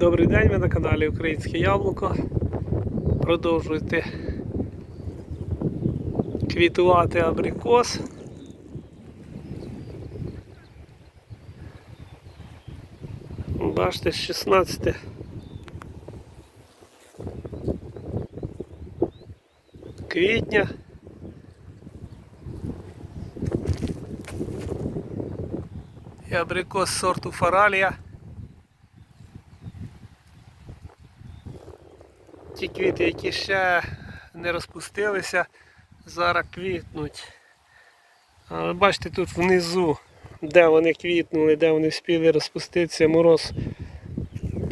Добрий день, ви на каналі Українське Яблуко. Продовжуйте квітувати абрикос. Бачите, 16 квітня. І абрикос сорту Фаралія. Ті квіти, які ще не розпустилися, зараз квітнуть. Але бачите, тут внизу, де вони квітнули, де вони встигли розпуститися, мороз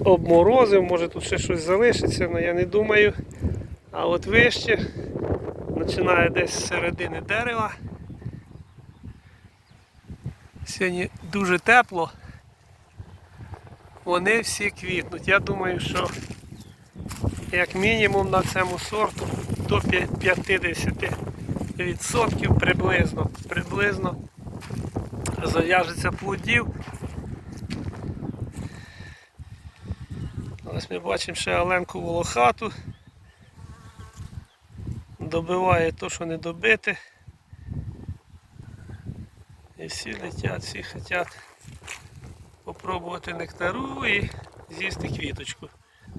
обморозив, може тут ще щось залишиться, але я не думаю. А от вище починає десь з середини дерева. Сьогодні дуже тепло. Вони всі квітнуть. Я думаю, що як мінімум на цьому сорту до 50% приблизно, приблизно зав'яжеться плодів. Ось ми бачимо ще Оленку волохату. Добиває то, що не добити. І всі летять, всі хочуть попробувати нектару і з'їсти квіточку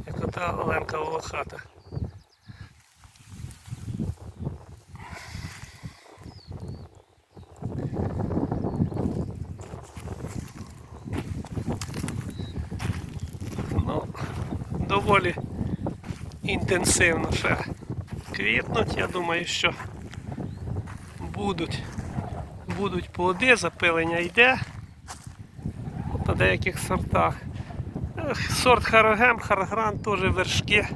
як ота Оленка Волохата. Ну, доволі інтенсивно ще квітнуть. Я думаю, що будуть, будуть плоди, запилення йде на деяких сортах. Сорт Харагем, Харагран теж вершки.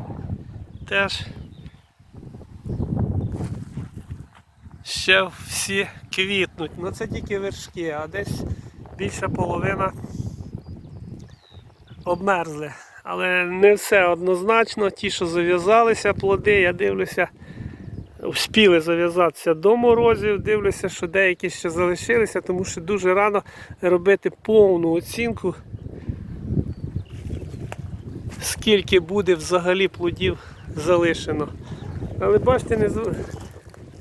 Теж ще всі квітнуть. Ну це тільки вершки, а десь більша половина обмерзли. Але не все однозначно. Ті, що зав'язалися плоди, я дивлюся, вспіли зав'язатися до морозів. Дивлюся, що деякі ще залишилися, тому що дуже рано робити повну оцінку скільки буде взагалі плодів залишено. Але бачите,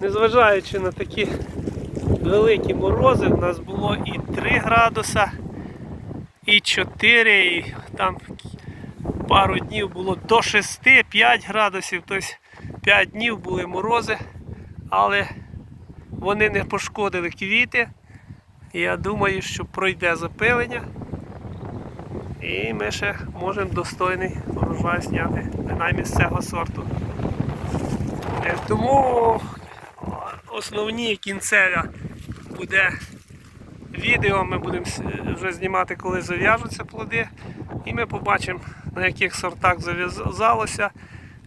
незважаючи на такі великі морози, в нас було і 3 градуса, і 4, і там пару днів було до 6-5 градусів, тобто 5 днів були морози, але вони не пошкодили квіти. Я думаю, що пройде запилення. І ми ще можемо достойний урожай зняти, принаймні з цього сорту. Е, Тому основні кінцева буде відео, ми будемо вже знімати, коли зав'яжуться плоди. І ми побачимо, на яких сортах зав'язалося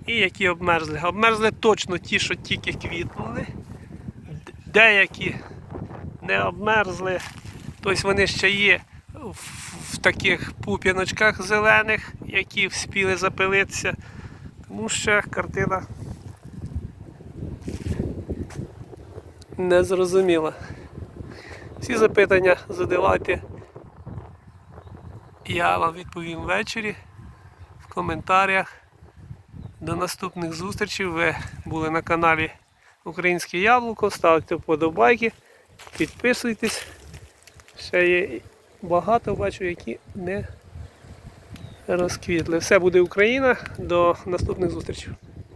і які обмерзли. Обмерзли точно ті, що тільки квітнули. Деякі не обмерзли, тобто вони ще є в таких пуп'яночках зелених, які вспіли запилитися. Тому що картина не зрозуміла. Всі запитання задавайте. Я вам відповім ввечері в коментарях. До наступних зустрічей. Ви були на каналі Українське Яблуко. Ставте вподобайки, підписуйтесь. Ще є багато бачу, які не розквітли. Все буде Україна. До наступних зустрічей.